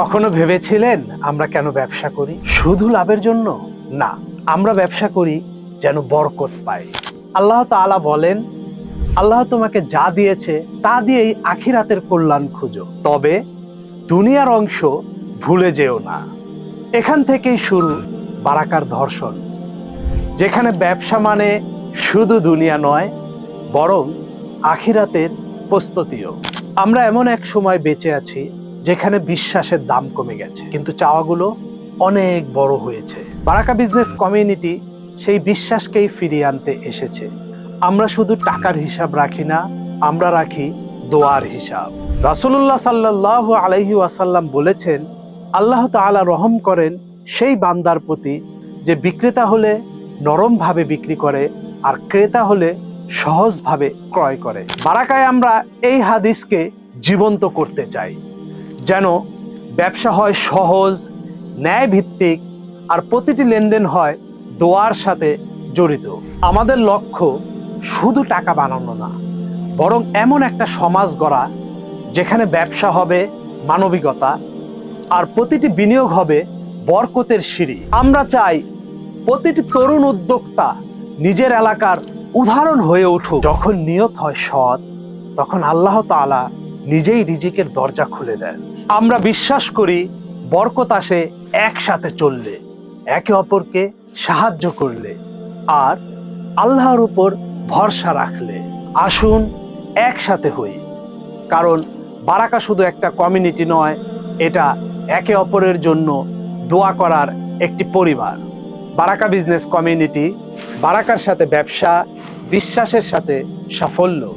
কখনো ভেবেছিলেন আমরা কেন ব্যবসা করি? শুধু লাভের জন্য? না, আমরা ব্যবসা করি যেন বরকত পাই। আল্লাহ তাআলা বলেন, আল্লাহ তোমাকে যা দিয়েছে, তা দিয়েই আখিরাতের কল্যাণ খুঁজো। তবে দুনিয়ার অংশ ভুলে যেও না। এখান থেকেই শুরু বারাকার ধর্ষণ, যেখানে ব্যবসা মানে শুধু দুনিয়া নয়, বরং আখিরাতের প্রস্তুতিও। আমরা এমন এক সময় বেঁচে আছি যেখানে বিশ্বাসের দাম কমে গেছে। কিন্তু চাওয়াগুলো অনেক বড় হয়েছে। বারাকা বিজনেস কমিউনিটি সেই বিশ্বাসকেই ফিরিয়ে আনতে এসেছে। আমরা শুধু টাকার হিসাব রাখি না, আমরা রাখি দোয়ার হিসাব। রাসূলুল্লাহ সাল্লাল্লাহু আলাইহি ওয়াসাল্লাম বলেছেন, আল্লাহ তাআলা রহম করেন সেই বান্দার প্রতি যে বিক্রেতা হলে নরমভাবে বিক্রি করে আর ক্রেতা হলে সহজভাবে ক্রয় করে। বারাকায় আমরা এই হাদিসকে জীবন্ত করতে চাই। যেন ব্যবসা হয় সহজ ন্যায় ভিত্তিক আর প্রতিটি লেনদেন হয় দোয়ার সাথে জড়িত। আমাদের লক্ষ্য শুধু টাকা বানানো না, বরং এমন একটা সমাজ গড়া যেখানে ব্যবসা হবে মানবিকতা আর প্রতিটি বিনিয়োগ হবে বরকতের সিঁড়ি। আমরা চাই প্রতিটি তরুণ উদ্যোক্তা নিজের এলাকার উদাহরণ হয়ে উঠুক। যখন নিয়ত হয় সৎ, তখন আল্লাহ তাআলা নিজেই রিজিকের দরজা খুলে দেন আমরা বিশ্বাস করি, বরকত আসে একসাথে চললে, একে অপরকে সাহায্য করলে, আর আল্লাহর উপর ভরসা রাখলে। আসুন, একসাথে হই। কারণ বারাকা শুধু একটা কমিউনিটি নয়, এটা একে অপরের জন্য দোয়া করার একটি পরিবার। বারাকা বিজনেস কমিউনিটি বারাকার সাথে ব্যবসা, বিশ্বাসের সাথে সাফল্য।